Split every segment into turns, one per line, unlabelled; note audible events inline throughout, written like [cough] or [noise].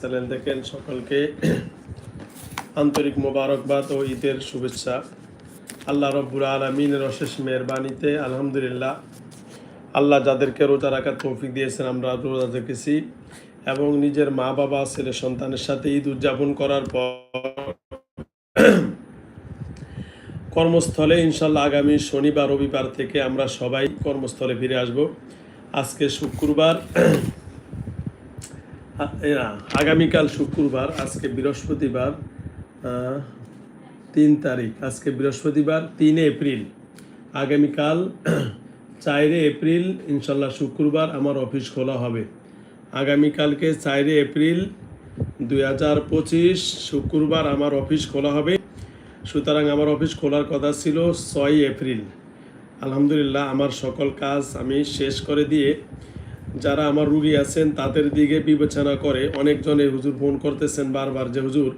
Channel দেখেন সকলকে। আন্তরিক মোবারকবাদ ও ঈদের শুভেচ্ছা। আল্লাহ রব্বুর আলমিনের অশেষ মেহরবানিতে আলহামদুলিল্লাহ আল্লাহ যাদেরকে রোজা রাখার তৌফিক দিয়েছেন, আমরা রোজা রেখেছি এবং নিজের মা বাবা, ছেলে সন্তানের সাথে ঈদ উদযাপন করার পর কর্মস্থলে ইনশাল্লাহ আগামী শনিবার, রবিবার থেকে আমরা সবাই কর্মস্থলে ফিরে আসব। আজকে শুক্রবার আগামীকাল শুক্রবার, আজকে বৃহস্পতিবার তিন তারিখ। আজকে বৃহস্পতিবার, তিনে এপ্রিল। আগামীকাল, [clears throat] চারে এপ্রিল, ইনশাল্লাহ শুক্রবার আমার অফিস খোলা হবে। আগামীকালকে চারে এপ্রিল, দুই হাজার পঁচিশ, শুক্রবার আমার অফিস খোলা হবে। সুতরাং আমার অফিস খোলার কথা ছিল ছয় এপ্রিল। আলহামদুলিল্লাহ, আমার সকল কাজ আমি শেষ করে দিয়ে যারা আমার রুগী আছেন, তাদের দিকে বিবেচনা করে অনেকজনে হুজুর ফোন করতেছেন বারবার যে, হুজুর,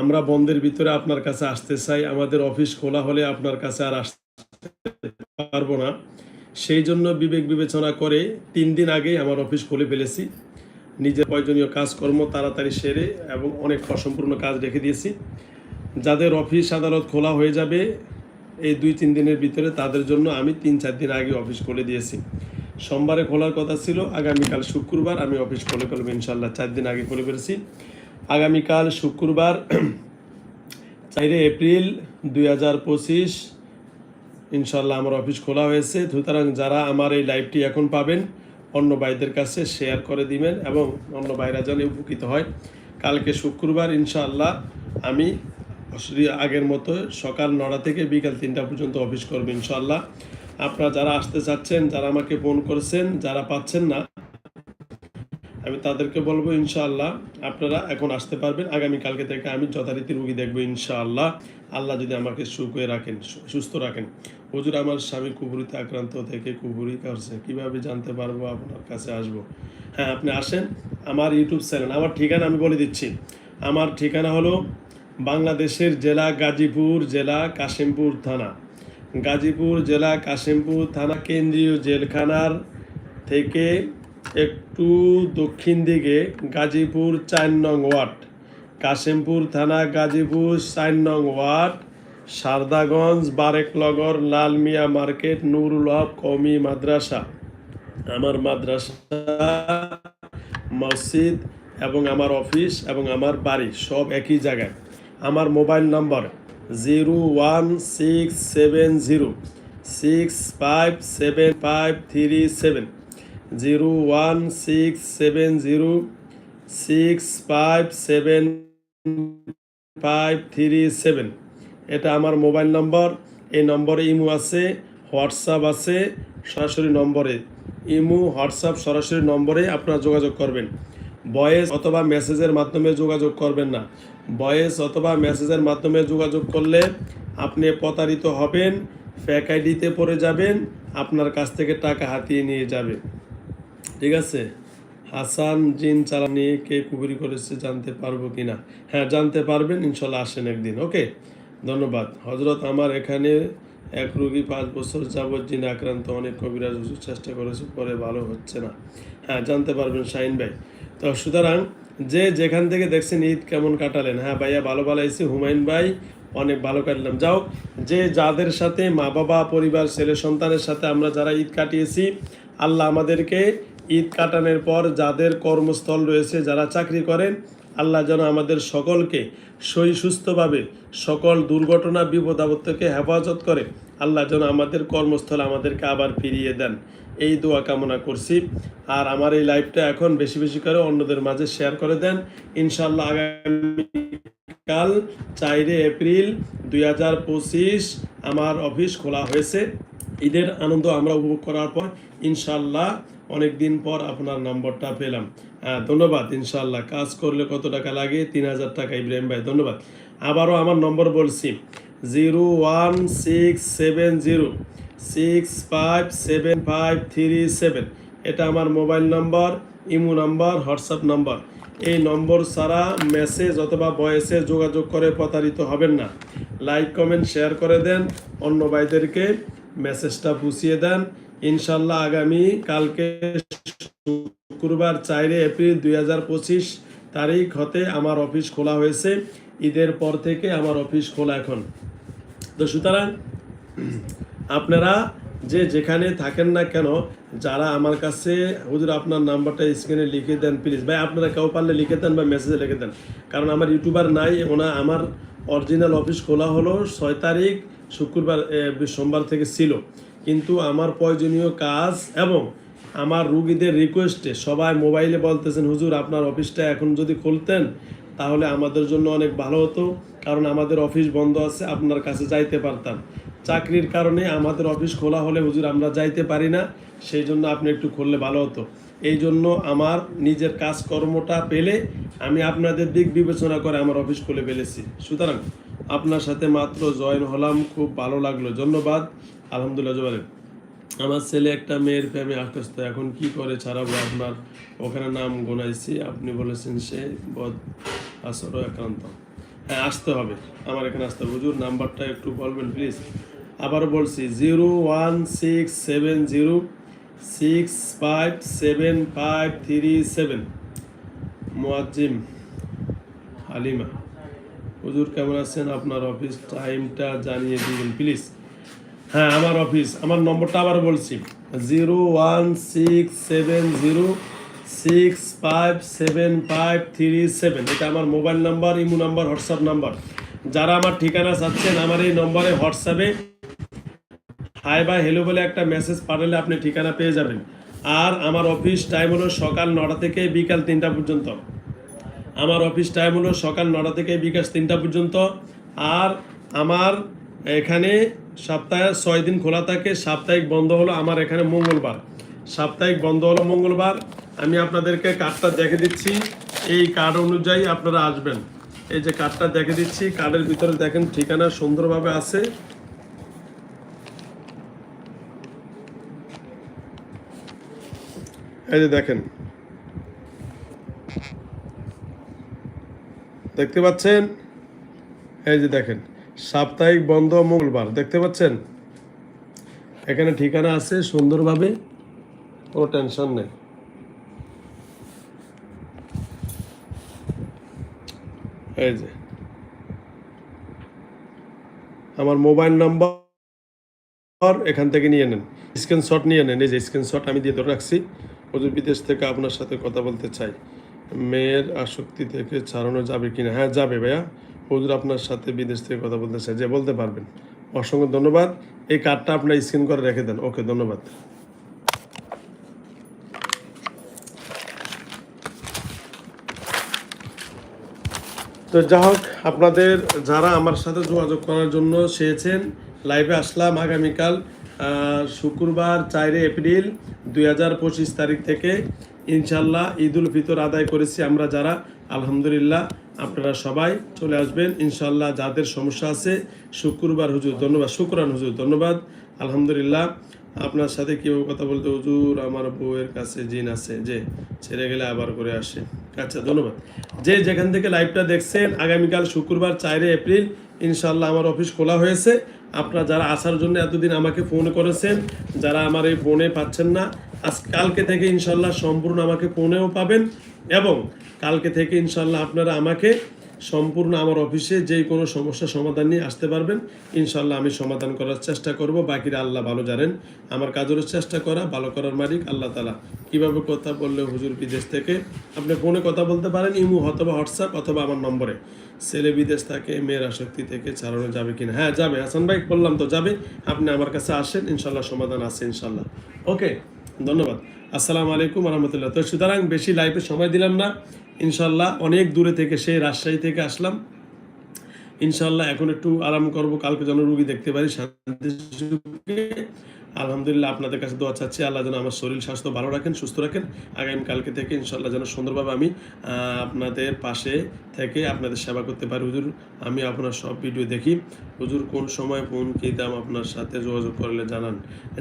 আমরা বন্ধের ভিতরে আপনার কাছে আসতে চাই, আমাদের অফিস খোলা হলে আপনার কাছে আর আসতে পারব না। সেই জন্য বিবেক বিবেচনা করে তিন দিন আগেই আমার অফিস খুলে ফেলেছি। নিজের প্রয়োজনীয় কাজকর্ম তাড়াতাড়ি সেরে এবং অনেক অসম্পূর্ণ কাজ রেখে দিয়েছি। যাদের অফিস আদালত খোলা হয়ে যাবে, এই দুই, তিন দিনের ভিতরে তাদের জন্য আমি তিন, চার দিন আগে অফিস খুলে দিয়েছি। সোমবারে খোলার কথা ছিল, আগামীকাল শুক্রবার, আমি অফিস খুলে ফেলব ইনশাল্লাহ চার দিন আগে খুলে ফেলেছি। আগামীকাল শুক্রবার [clears throat] চারে এপ্রিল দুই হাজার পঁচিশ ইনশাল্লাহ আমার অফিস খোলা হয়েছে। সুতরাং যারা আমার এই লাইভটি এখন পাবেন, অন্য ভাইদের কাছে শেয়ার করে দিবেন এবং অন্য ভাইরা যেন উপকৃত হয়। কালকে শুক্রবার ইনশাআল্লাহ আমি আগের মতো সকাল নটা থেকে বিকাল তিনটা পর্যন্ত অফিস করব ইনশাআল্লাহ। আপনারা যারা আসতে চাচ্ছেন যারা আমাকে ফোন করেছেন, যারা পাচ্ছেন না, আমি তাদেরকে বলব ইনশাআল্লাহ, আপনারা এখন আসতে পারবেন। আগামী কালকে থেকে আমি যথারীতি রুগী দেখব ইনশাআল্লাহ। আল্লাহ যদি আমাকে সুখে রাখেন সুস্থ রাখেন। হুজুর, আমার স্বামী কুবুরিতে আক্রান্ত থেকে কুবুরি করছে। কীভাবে জানতে পারব আপনার কাছে আসব? হ্যাঁ আপনি আসেন। আমার ইউটিউব চ্যানেল, আমার ঠিকানা আমি বলে দিচ্ছি। আমার ঠিকানা হলো বাংলাদেশের জেলা গাজীপুর, জেলা কাশিমপুর থানা। গাজীপুর জেলা কাশিমপুর থানা কেন্দ্রীয় জেলখানার থেকে একটু দক্ষিণ দিকে গাজীপুর চার নং ওয়ার্ড। কাশিমপুর থানা গাজীপুর চার নং ওয়ার্ড। সারদাগঞ্জ বারেকনগর লালমিয়া মার্কেট নুরুল হক কমি মাদ্রাসা। আমার মাদ্রাসা, মসজিদ এবং আমার অফিস এবং আমার বাড়ি সব একই জায়গায়। আমার mobile number zero one six seven zero six five seven five three seven zero one six seven zero six five seven five three seven এটা আমার মোবাইল নম্বর, এই নম্বরে ইমো আছে, হোয়াটসঅ্যাপ আছে, সরাসরি নম্বরে। ইমো, হোয়াটসঅ্যাপ সরাসরি নম্বরে আপনারা যোগাযোগ করবেন। ভয়েস অথবা মেসেজের মাধ্যমে যোগাযোগ করবেন না। ভয়েস অথবা মেসেজের মাধ্যমে যোগাযোগ করলে আপনি প্রতারিত হবেন ফ্যাক আইডিতে পড়ে যাবেন, আপনার কাছ থেকে টাকা হাতিয়ে নিয়ে যাবে। ঠিক আছে? হাসান জিন চালান কে কুবুরি করেছে জানতে পারব কি না? হ্যাঁ জানতে পারবেন, ইনশাল্লাহ আসেন একদিন, ওকে? ধন্যবাদ। হজরত আমার এখানে এক রুগী পাঁচ বছর যাবৎ জিনে আক্রান্ত, অনেক কবিরাজ চেষ্টা করেছে, পরে ভালো হচ্ছে না। হ্যাঁ জানতে পারবেন শাইন ভাই। তো সুতরাং যে যেখান থেকে দেখছেন ঈদ কেমন কাটালেন? হ্যাঁ ভাইয়া, ভালো ভালো আইসি হুমায়ুন ভাই, অনেক ভালো কাটলাম। যাও, যে যাদের সাথে মা বাবা, পরিবার, ছেলে সন্তানের সাথে আমরা যারা ঈদ কাটিয়েছি, আল্লাহ আমাদেরকে ঈদ কাটানোর পর যাদের কর্মস্থল রয়েছে, যারা চাকরি করেন, আল্লাহ যেন আমাদের সকলকে সই সুস্থভাবে সকল দুর্ঘটনা বিপদ হেফাজত করে। আল্লাহ যেন আমাদের কর্মস্থল আমাদেরকে আবার ফিরিয়ে দেন। এই দোয়া কামনা করছি। আর আমার এই লাইভটা এখন বেশি বেশি করে অন্যদের মাঝে শেয়ার করে দেন। ইনশাল্লাহ আগামী কাল চারে এপ্রিল দুই হাজার পঁচিশ আমার অফিস খোলা হয়েছে। ঈদের আনন্দ আমরা উপভোগ করার পর ইনশাল্লাহ অনেক দিন পর আপনার নম্বরটা পেলাম। হ্যাঁ ধন্যবাদ। ইনশাল্লাহ কাজ করলে কত টাকা লাগে? তিন হাজার টাকা ইব্রাহিম ভাই, ধন্যবাদ। আবারও আমার নম্বর বলছি। Zero one six seven zero, six five seven five three seven. এটা আমার mobile number, Imo number, WhatsApp number. এই নম্বর ছাড়া মেসেজ অথবা ভয়েসে যোগাযোগ করে প্রতারিত হবেন না। লাইক, কমেন্ট, শেয়ার করে দেন। অন্য ভাইদেরকে মেসেজটা পুষিয়ে দেন। ইনশাল্লাহ আগামী কালকে শুক্রবার চারে এপ্রিল দুই হাজার পঁচিশ তারিখ হতে আমার অফিস খোলা হয়েছে। ঈদের পর থেকে আমার অফিস খোলা এখন। তো সুতরাং, আপনারা যে যেখানে থাকেন না কেন, যারা আমার কাছে, হুজুর আপনার নাম্বারটা স্ক্রিনে লিখে দেন প্লিজ ভাই, আপনারা কেউ পারলে লিখে দেন বা মেসেজে লিখে দেন। কারণ আমার ইউটিউবার নাই, ওনা আমার অরিজিনাল অফিস খোলা হলো ছয় তারিখ, শুক্রবার সোমবার থেকে ছিল। কিন্তু আমার প্রয়োজনীয় কাজ এবং আমার রুগীদের রিকোয়েস্টে সবাই মোবাইলে বলতেছেন, হুজুর, আপনার অফিসটা এখন যদি খুলতেন, তাহলে আমাদের জন্য অনেক ভালো হতো, কারণ আমাদের অফিস বন্ধ আছে, আপনার কাছে যাইতে পারতাম। চাকরির কারণে আমাদের অফিস খোলা হলে, হুজুর, আমরা যাইতে পারি না, সেই জন্য আপনি একটু খুললে ভালো হতো। এই জন্য আমার নিজের কাজকর্মটা পেলে আমি আপনাদের দিক বিবেচনা করে আমার অফিস খুলে ফেলেছি। সুতরাং আপনার সাথে মাত্র জয়েন হলাম, খুব ভালো লাগল। ধন্যবাদ। আলহামদুলিল্লাহ জোবারেন আমার ছেলে একটা মেয়ের প্রেমে আসতে এখন কি করে ছাড়াবো? আপনার ওখানে নাম গোনাইছি, আপনি বলেছেন সে বদ আসর আক্রান্ত হ্যাঁ আসতে হবে, আমার এখানে আসতে হবে। হুজুর, নাম্বারটা একটু বলবেন প্লিজ আবার বলছি, zero one six seven zero six five seven five three seven. Moazzem Halima. হুজুর, কেমন আছেন? আপনার অফিস টাইমটা জানিয়ে দিবেন প্লিজ হ্যাঁ আমার অফিস আমার নম্বরটা আবার বলছি। Zero one six seven zero six five seven five three seven. এটা আমার mobile number, Imo number, WhatsApp number. যারা আমার ঠিকানা চাচ্ছেন, আমার এই নম্বরে হোয়াটসঅ্যাপে হাই বা হেলো বলে একটা মেসেজ পাঠালে আপনি ঠিকানা পেয়ে যাবেন। আর আমার অফিস টাইম হলো সকাল নটা থেকে বিকাল তিনটা পর্যন্ত। আমার অফিস টাইম হলো সকাল নটা থেকে বিকাল তিনটা পর্যন্ত। আর আমার এখানে সপ্তাহে ছয় দিন খোলা থাকে, সাপ্তাহিক বন্ধ হলো আমার এখানে মঙ্গলবার। সাপ্তাহিক বন্ধ হলো মঙ্গলবার। আমি আপনাদেরকে কার্ডটা দেখে দিচ্ছি। এই কার্ড অনুযায়ী আপনারা আসবেন। এই যে কার্ডটা দেখে দিচ্ছি কার্ডের ভিতরে দেখেন ঠিকানা সুন্দরভাবে আছে। এই যে দেখেন। দেখতে পাচ্ছেন? এই যে দেখেন। সাপ্তাহিক বন্ধ মঙ্গলবার, দেখতে পাচ্ছেন? এখানে ঠিকানা আছে সুন্দরভাবে, কোনো টেনশন নেই। এই যে, আমার মোবাইল নাম্বার এখান থেকে নিয়ে নেন, স্ক্রিনশট নিয়ে নেন, এই যে স্ক্রিনশট আমি দিয়ে ধরে রাখছি। ওদের বিদেশ থেকে আপনার সাথে কথা বলতে চাই। মেয়ের আসক্তি থেকে ছাড়ানো যাবে কিনা? হ্যাঁ যাবে ভাইয়া। হুজুর আপনার সাথে বিদেশ থেকে কথা বলতে চাই যে বলতে পারবেন। অসংখ্য ধন্যবাদ। এই কার্ডটা আপনার স্ক্রিন করে রেখে দেন। ওকে, ধন্যবাদ। তো যা হোক, আপনাদের যারা আমার সাথে যোগাযোগ করার জন্য চেয়েছেন লাইভে আসলাম আগামীকাল শুক্রবার চারে এপ্রিল দুই হাজার পঁচিশ তারিখ থেকে। ইনশাল্লাহ ঈদুল ফিতর আদায় করেছি আমরা যারা। আলহামদুলিল্লাহ। আপনারা সবাই চলে আসবেন ইনশাল্লাহ যাদের সমস্যা আছে, শুক্রবার হুজুর, ধন্যবাদ, শুক্রান হুজুর, ধন্যবাদ। আলহামদুলিল্লাহ, আপনার সাথে কেউ কথা বলতে, হুজুর, আমার বউয়ের কাছে জিন আছে, যে ছেড়ে গেলে আবার করে আসে। আচ্ছা ধন্যবাদ। যে যেখান থেকে লাইভটা দেখছেন, আগামীকাল শুক্রবার চারে এপ্রিল ইনশাল্লাহ আমার অফিস খোলা হয়েছে। আপনারা যারা আসার জন্য এতদিন আমাকে ফোন করেছেন, যারা আমার এই ফোনে পাচ্ছেন না, আজ কালকে থেকে ইনশাল্লাহ সম্পূর্ণ আমাকে ফোনেও পাবেন এবং কালকে থেকে ইনশাল্লাহ আপনারা আমাকে সম্পূর্ণ আমার অফিসে যে কোনো সমস্যার সমাধান নিয়ে আসতে পারবেন। ইনশাল্লাহ আমি সমাধান করার চেষ্টা করব। বাকিরা আল্লাহ ভালো জানেন। আমার কাজেরও চেষ্টা করা, ভালো করার মালিক আল্লাহ তালা কীভাবে কথা বললে হুজুর বিদেশ থেকে? আপনি ফোনে কথা বলতে পারেন, ইমু অথবা হোয়াটসঅ্যাপ অথবা আমার নম্বরে। ছেলে বিদেশ থাকে, মেয়ের আসক্তি থেকে ছাড়ানো যাবে কিনা? হ্যাঁ যাবে। হাসান ভাই, বললাম তো যাবে। আপনি আমার কাছে আসেন ইনশাল্লাহ সমাধান আছে ইনশাল্লাহ ওকে, ধন্যবাদ। আসসালামু আলাইকুম রহমতুল্লাহ। তো সুতরাং বেশি লাইফে সময় দিলাম না। ইনশাল্লাহ অনেক দূরে থেকে সেই রাজশাহী থেকে আসলাম। ইনশাল্লাহ এখন একটু আরাম করব, কালকে যেন রুগী দেখতে পারি। আলহামদুলিল্লাহ আপনাদের কাছে দোয়া চাচ্ছি, আল্লাহ যেন আমার শরীর, স্বাস্থ্য ভালো রাখেন, সুস্থ রাখেন। আগামী কালকে থেকে ইনশাল্লাহ যেন সুন্দরভাবে আমি আপনাদের পাশে থেকে আপনাদের সেবা করতে পারি। হুজুর, আমি আপনার সব ভিডিও দেখি। হুজুর, কোন সময় ফোন কী দাম আপনার সাথে যোগাযোগ করলে জানান।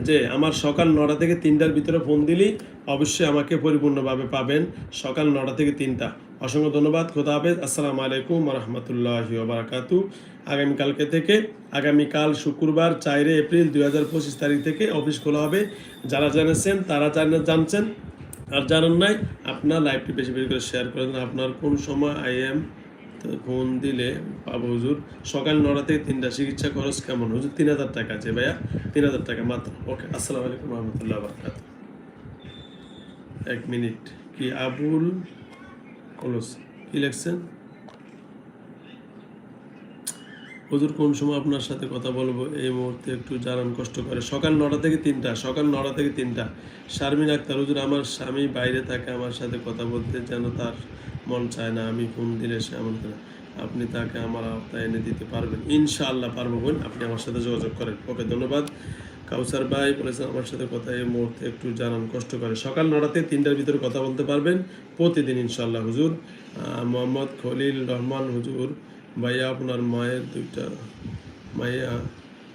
যে, আমার সকাল নটা থেকে তিনটার ভিতরে ফোন দিলেই অবশ্যই আমাকে পরিপূর্ণভাবে পাবেন। সকাল নটা থেকে তিনটা। অসংখ্য ধন্যবাদ। খোদা হাফেজ। আসসালামু আলাইকুম রহমতুল্লাহি বারাকাতু আগামীকালকে থেকে আগামীকাল শুক্রবার চারে এপ্রিল দুই হাজার পঁচিশ তারিখ থেকে অফিস খোলা হবে। যারা জানেছেন, তারা জানে, জানছেন, আর জানেন নাই, আপনার লাইভটি বেশি বেশি করে শেয়ার করেন। আপনার কোন সময় আই এম ফোন দিলে পাবো হুজুর, সকাল নটা থেকে তিনটা চিকিৎসা খরচ কেমন? হুজুর, তিন হাজার টাকা আছে ভাইয়া? তিন হাজার টাকা মাত্র। ওকে, আসসালামু আলাইকুম রহমতুল্লাহ বরকাত এক মিনিট, কি আবুল কলস কি হুজুর, কোন সময় আপনার সাথে কথা বলব? এই মুহূর্তে একটু জানান, কষ্ট করে। সকাল নটা থেকে তিনটা, সকাল নটা থেকে তিনটা। শারমিন আক্তার, হুজুর, আমার স্বামী বাইরে থাকে, আমার সাথে কথা বলতে যেন তার মন চায় না, আমি ফোন দিলে সে করে। আপনি তাকে আমার আওতায় এনে দিতে পারবেন। ইনশাআল্লাহ পারব বোন, আপনি আমার সাথে যোগাযোগ করেন। ওকে, ধন্যবাদ। কাউসার ভাই বলেছেন, আমার সাথে কথা এই মুহূর্তে একটু জানান, কষ্ট করে। সকাল নটাতে তিনটার ভিতরে কথা বলতে পারবেন প্রতিদিন ইনশাল্লাহ হুজুর। মোহাম্মদ খলিল রহমান, হুজুর। ভাইয়া, আপনার মায়ের দুইটা মাইয়া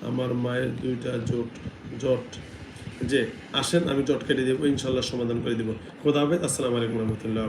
আমার মায়ের দুইটা জোট, জট। যে আসেন, আমি জট কেটে দেবো ইনশাল্লাহ সমাধান করে দেবো। খোদা হাফেজ, আসসালামু আলাইকুম রহমতুল্লাহ